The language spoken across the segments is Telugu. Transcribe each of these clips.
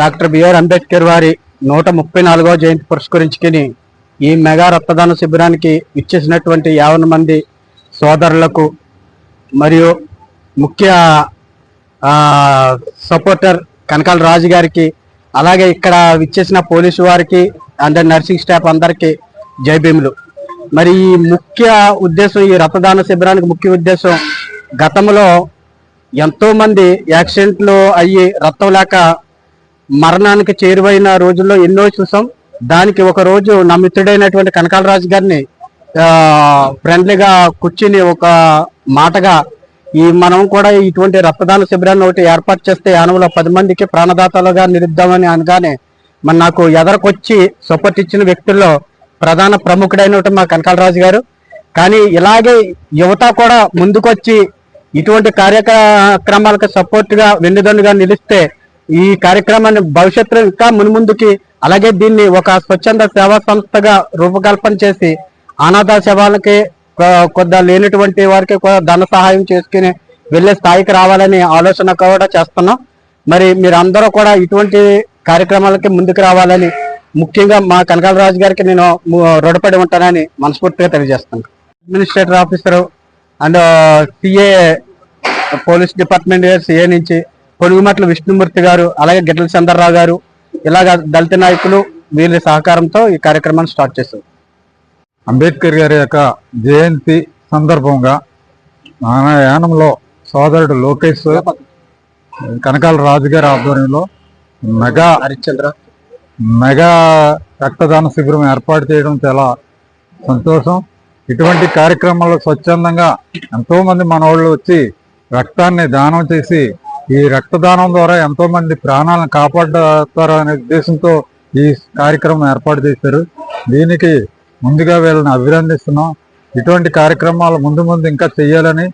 డాక్టర్ బిఆర్ అంబేద్కర్ వారి నూట ముప్పై నాలుగవ జయంతి పురస్కరించుకుని ఈ మెగా రక్తదాన శిబిరానికి ఇచ్చేసినటువంటి యావన మంది సోదరులకు మరియు ముఖ్య సపోర్టర్ కనకాల రాజు గారికి అలాగే ఇక్కడ ఇచ్చేసిన పోలీసు వారికి అండ్ నర్సింగ్ స్టాఫ్ అందరికీ జైభీములు మరి ఈ ముఖ్య ఉద్దేశం ఈ రక్తదాన శిబిరానికి ముఖ్య ఉద్దేశం గతంలో ఎంతోమంది యాక్సిడెంట్లు అయ్యి రక్తం లేక మరణానికి చేరువైన రోజుల్లో ఎన్నో చూసాం. దానికి ఒక రోజు నా మిత్రుడైనటువంటి కనకాలరాజు గారిని ఫ్రెండ్లీగా కూర్చుని ఒక మాటగా ఈ మనం కూడా ఇటువంటి రక్తదాన శిబిరాన్ని ఒకటి ఏర్పాటు చేస్తే యానంలో పది మందికి ప్రాణదాతలుగా నిలుద్దామని అనగానే మరి నాకు ఎదరకొచ్చి సపోర్ట్ ఇచ్చిన వ్యక్తుల్లో ప్రధాన ప్రముఖుడైనటువంటి మా కనకాలరాజు గారు. కానీ ఇలాగే యువత కూడా ముందుకొచ్చి ఇటువంటి కార్యక్రమాలకు సపోర్ట్గా వెన్నుదన్నుగా నిలిస్తే ఈ కార్యక్రమాన్ని భవిష్యత్తులో ఇంకా మున్ముందుకి అలాగే దీన్ని ఒక స్వచ్ఛంద సేవా సంస్థగా రూపకల్పన చేసి అనాథ శవాలకి కొద్ది కొద్దిగా లేనటువంటి వారికి కూడా ధన సహాయం చేసుకుని వెళ్ళే స్థాయికి రావాలని ఆలోచన కూడా చేస్తున్నాం. మరి మీరు అందరూ కూడా ఇటువంటి కార్యక్రమాలకి ముందుకు రావాలని ముఖ్యంగా మా కనకాలరాజు గారికి నేను ము- రుణపడి ఉంటానని మనస్ఫూర్తిగా తెలియజేస్తాను administrator officer and CA police department CA నుంచి పొడుగుమట్ల విష్ణుమూర్తి గారు అలాగే గిడ్డల చంద్రరావు గారు ఇలాగ దళిత నాయకులు వీళ్ళ సహకారంతో ఈ కార్యక్రమాన్ని స్టార్ట్ చేశారు. అంబేద్కర్ గారి యొక్క జయంతి సందర్భంగా మన యానంలో సోదరుడు లోకేష్ కనకాల రాజు గారి ఆధ్వర్యంలో మెగా హరిశ్చంద్ర. మెగా రక్తదాన శిబిరం ఏర్పాటు చేయడం చాలా సంతోషం. ఇటువంటి కార్యక్రమాల్లో స్వచ్ఛందంగా ఎంతో మంది మన వాళ్ళు వచ్చి రక్తాన్ని దానం చేసి ఈ రక్తదానం ద్వారా ఎంతో మంది ప్రాణాలను కాపాడతారు అనే ఉద్దేశంతో ఈ కార్యక్రమం ఏర్పాటు చేశారు. దీనికి ముందుగా వీళ్ళని అభినందిస్తున్నాం. ఇటువంటి కార్యక్రమాలు ముందు ముందు ఇంకా చేయాలని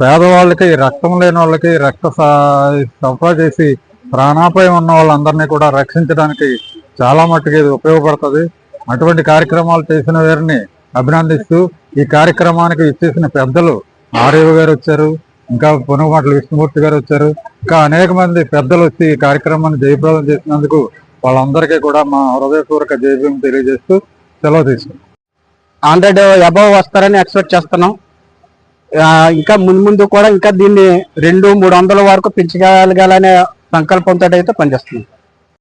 పేదవాళ్ళకి రక్తం లేని వాళ్ళకి రక్త సా- సరఫరా చేసి ప్రాణాపాయం ఉన్న వాళ్ళందరినీ కూడా రక్షించడానికి చాలా మట్టుకు ఇది ఉపయోగపడుతుంది. అటువంటి కార్యక్రమాలు చేసిన వారిని అభినందిస్తూ ఈ కార్యక్రమానికి ఇచ్చేసిన పెద్దలు ఆర్యవ గారు వచ్చారు. ఇంకా పొనుగుమాటల విష్ణుమూర్తి గారు వచ్చారు. ఇంకా అనేక మంది పెద్దలు వచ్చి ఈ కార్యక్రమాన్ని జయప్రదం చేసినందుకు వాళ్ళందరికీ కూడా మా హృదయపూర్వక జయభీం తెలియజేస్తూ సెలవు తీసుకుంటాం హండ్రెడ్ అబవ్ వస్తారని ఎక్స్పెక్ట్ చేస్తున్నాం. ఇంకా ముందు ముందు కూడా ఇంకా దీన్ని రెండు మూడు వందల వరకు పెంచగలగాలనే సంకల్పంతో అయితే పనిచేస్తున్నాం.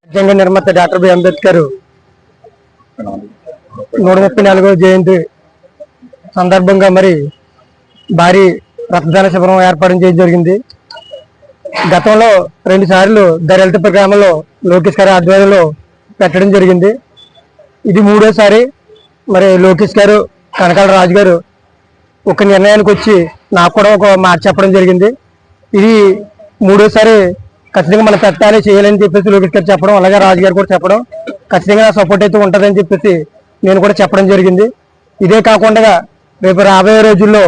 రాజ్యాంగ నిర్మాత డాక్టర్ బి. అంబేద్కర్ నూట ముప్పై నాలుగో జయంతి సందర్భంగా మరి భారీ రక్తదాన శిబిరం ఏర్పాటు చేయడం జరిగింది. గతంలో రెండు సార్లు దర్యాప్తు గ్రామంలో లోకేష్ గారి ఆధ్వర్యంలో పెట్టడం జరిగింది. ఇది మూడోసారి మరి లోకేష్ గారు కనకాల రాజు గారు ఒక నిర్ణయానికి వచ్చి నాకు కూడా ఒక మాట చెప్పడం జరిగింది. ఇది మూడోసారి ఖచ్చితంగా మనం పెట్టాలి చేయాలని చెప్పేసి లోకేష్ గారు చెప్పడం అలాగే రాజు గారు కూడా చెప్పడం ఖచ్చితంగా నా సపోర్ట్ అయితే ఉంటుందని చెప్పేసి నేను కూడా చెప్పడం జరిగింది. ఇదే కాకుండా రేపు రాబోయే రోజుల్లో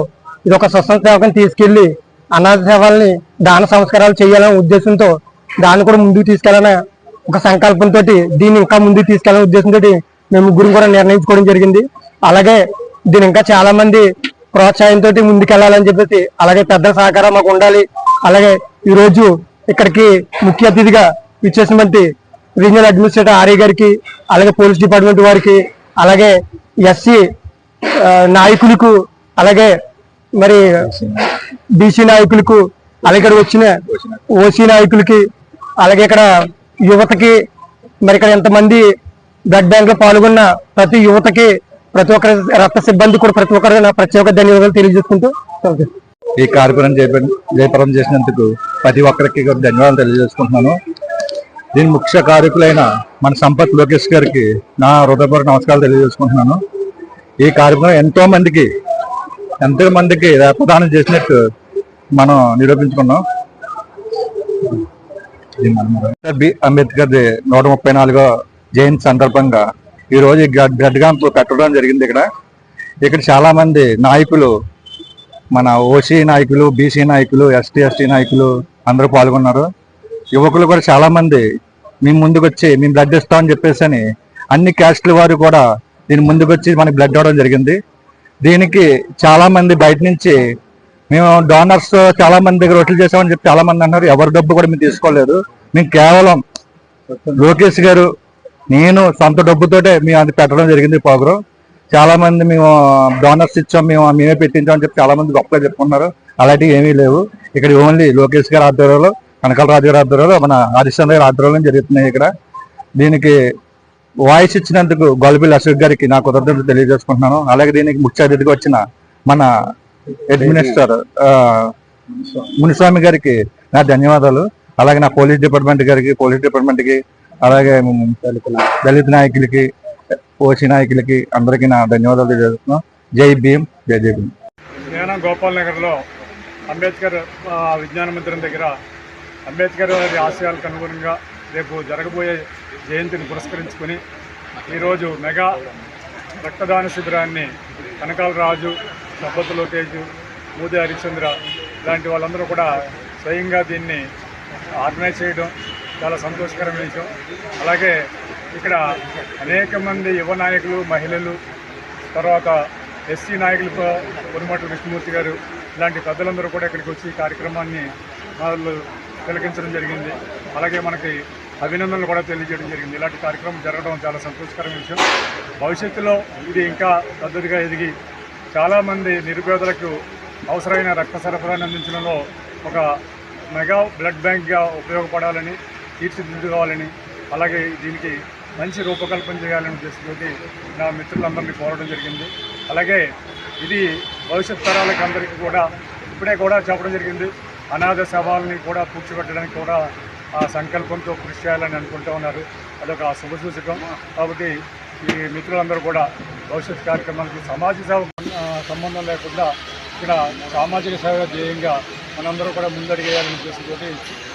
ఇది ఒక స్వచ్ఛంద సేవకం తీసుకెళ్ళి అనాథ సేవల్ని దాన సంస్కారాలు చేయాలనే ఉద్దేశంతో దాన్ని కూడా ముందుకు తీసుకెళ్ళాలనే ఒక సంకల్పంతో దీన్ని ఇంకా ముందుకు తీసుకెళ్ళాలనే ఉద్దేశంతో మేము ముగ్గురు కూడా నిర్ణయించుకోవడం జరిగింది. అలాగే దీని ఇంకా చాలా మంది ప్రోత్సాహంతో ముందుకెళ్ళాలని చెప్పేసి అలాగే పెద్ద సహకారం మాకు ఉండాలి. అలాగే ఈరోజు ఇక్కడికి ముఖ్య అతిథిగా ఇచ్చేసినటువంటి రీజనల్ అడ్మినిస్ట్రేటర్ ఆర్య గారికి అలాగే పోలీస్ డిపార్ట్మెంట్ వారికి అలాగే ఎస్సీ నాయకులకు అలాగే మరి బీసీ నాయకులకు అలాగే ఇక్కడ వచ్చిన ఓసీ నాయకులకి అలాగే ఇక్కడ యువతకి మరి ఇక్కడ ఎంతమంది బ్లడ్ బ్యాంక్లో పాల్గొన్న ప్రతి యువతకి ప్రతి ఒక్కరి రక్త సిబ్బంది కూడా ప్రతి ఒక్కరికి నా ప్రత్యేక ధన్యవాదాలు తెలియజేసుకుంటూ ఈ కార్యక్రమం జయప్రదం చేసినందుకు ప్రతి ఒక్కరికి ధన్యవాదాలు తెలియజేసుకుంటున్నాను. దీని ముఖ్య కార్యకులైన మన సంపత్ లోకేష్ గారికి నా హృదయపూర్వక నమస్కారాలు తెలియజేసుకుంటున్నాను. ఈ కార్యక్రమం ఎంతో మందికి ఎంతో మందికి రక్తదానం చేసినట్టు మనం నిరూపించుకున్నాం. బి. అంబేద్కర్ నూట ముప్పై నాలుగో జయంతి సందర్భంగా ఈ రోజు బ్లడ్ బ్లడ్ క్యాంప్ పెట్టడం జరిగింది ఇక్కడ. ఇక్కడ చాలా మంది నాయకులు మన ఓసీ నాయకులు బీసీ నాయకులు ఎస్టీ ఎస్టీ నాయకులు అందరూ పాల్గొన్నారు. యువకులు కూడా చాలా మంది మేము ముందుకు వచ్చి మేము బ్లడ్ ఇస్తామని చెప్పేసి అని అన్ని క్యాస్ట్ల వారు కూడా దీని ముందుకు వచ్చి మనకి బ్లడ్ ఇవ్వడం జరిగింది. దీనికి చాలా మంది బయట నుంచి మేము డోనర్స్ చాలా మంది దగ్గర రొట్టెలు చేసామని చెప్పి చాలా మంది అన్నారు. ఎవరి డబ్బు కూడా మేము తీసుకోలేదు. మేము కేవలం లోకేష్ గారు నేను సొంత డబ్బుతోటే మేము అది పెట్టడం జరిగింది ప్రోగ్రాం. చాలా మంది మేము డోనర్స్ ఇచ్చాం మేము మేమే పెట్టించాం అని చెప్పి చాలా మంది గొప్పగా చెప్పుకున్నారు. అలాంటివి ఏమీ లేవు. ఇక్కడ ఓన్లీ లోకేష్ గారి ఆధ్వర్యంలో కనకాల రాజు గారి ఆధ్వర్యంలో మన హరిశ్చంద్ర గారి ఆధ్వర్యంలో జరుగుతున్నాయి ఇక్కడ. దీనికి వాయిస్ ఇచ్చినందుకు గొల్బిల్ అశోక్ గారికి నా కృతజ్ఞతలు తెలియజేసుకుంటున్నాను. అలాగే దీనికి ముఖ్య అతిథిగా వచ్చిన మన అడ్మినిస్టర్ మునిస్వామి గారికి నా ధన్యవాదాలు. అలాగే నా పోలీస్ డిపార్ట్మెంట్ గారికి పోలీస్ డిపార్ట్మెంట్కి అలాగే దళిత నాయకులకి ఓసీ నాయకులకి అందరికీ నా ధన్యవాదాలు తెలియజేస్తున్నాను. జై భీమ్ జై జై భీమ్. నేను గోపాల్ నగర్లో అంబేద్కర్ విజ్ఞాన మందిరం దగ్గర అంబేద్కర్ గారి ఆశయాలకు అనుగుణంగా రేపు జరగబోయే జయంతిని పురస్కరించుకొని ఈరోజు మెగా రక్తదాన శిబిరాన్ని కనకాల రాజు సబ్బత్ లోకేష్ మూది హరిశ్చంద్ర ఇలాంటి వాళ్ళందరూ కూడా స్వయంగా దీన్ని ఆర్గనైజ్ చేయడం చాలా సంతోషకరమైన విషయం. అలాగే ఇక్కడ అనేక మంది యువ నాయకులు మహిళలు తర్వాత ఎస్సీ నాయకులతో పొనుమట్ల విష్ణుమూర్తి గారు ఇలాంటి పెద్దలందరూ కూడా ఇక్కడికి వచ్చి ఈ కార్యక్రమాన్ని వాళ్ళు తిలకించడం జరిగింది. అలాగే మనకి అభినందనలు కూడా తెలియజేయడం జరిగింది. ఇలాంటి కార్యక్రమం జరగడం చాలా సంతోషకరమైన విషయం. భవిష్యత్తులో ఇది ఇంకా పద్ధతిగా ఎదిగి చాలామంది నిరుపేదలకు అవసరమైన రక్త సరఫరాను అందించడంలో ఒక మెగా బ్లడ్ బ్యాంక్గా ఉపయోగపడాలని తీర్చిదిద్దుకోవాలని అలాగే దీనికి మంచి రూపకల్పన చేయాలని ఉద్దేశంతో నా మిత్రులందరినీ కోరడం జరిగింది. అలాగే ఇది భవిష్యత్ తరాలకు అందరికీ కూడా ఇప్పుడే కూడా చెప్పడం జరిగింది. అనాథ శవాలని కూడా పూడ్చిపెట్టడానికి కూడా ఆ సంకల్పంతో కృషి చేయాలని అనుకుంటూ ఉన్నారు. అదొక శుభసూచకం కాబట్టి ఈ మిత్రులందరూ కూడా భవిష్యత్ కార్యక్రమానికి సమాజ సేవ సంబంధం లేకుండా ఇక్కడ సామాజిక సేవ ధ్యేయంగా మనందరూ కూడా ముందడిగేయాలని ఉద్దేశంతో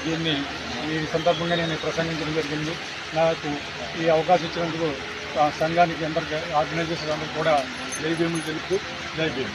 దీన్ని ఈ సందర్భంగా నేను ప్రసంగించడం జరిగింది. నాకు ఈ అవకాశం ఇచ్చినందుకు సంఘానికి అందరికీ ఆర్గనైజేషన్ అందరూ కూడా జై భీములు తెలుపుతూ జై భీమ్.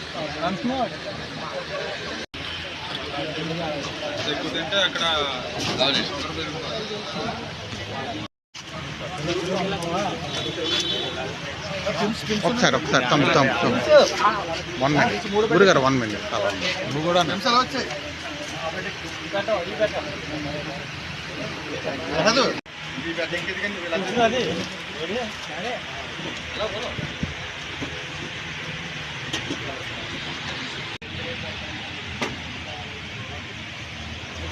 ఎక్కుతుంటే అక్కడ ఒకసారి ఒకసారి తమ్ తమ్ తమ్ వన్ మినిట్ గురుగారు వన్ మినిట్ నువ్వు కూడా వచ్చాయి.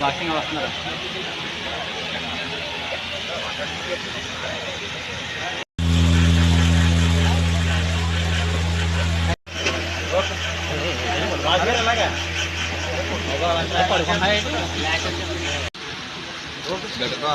వాషింగ్ వస్తున్నారు గడపా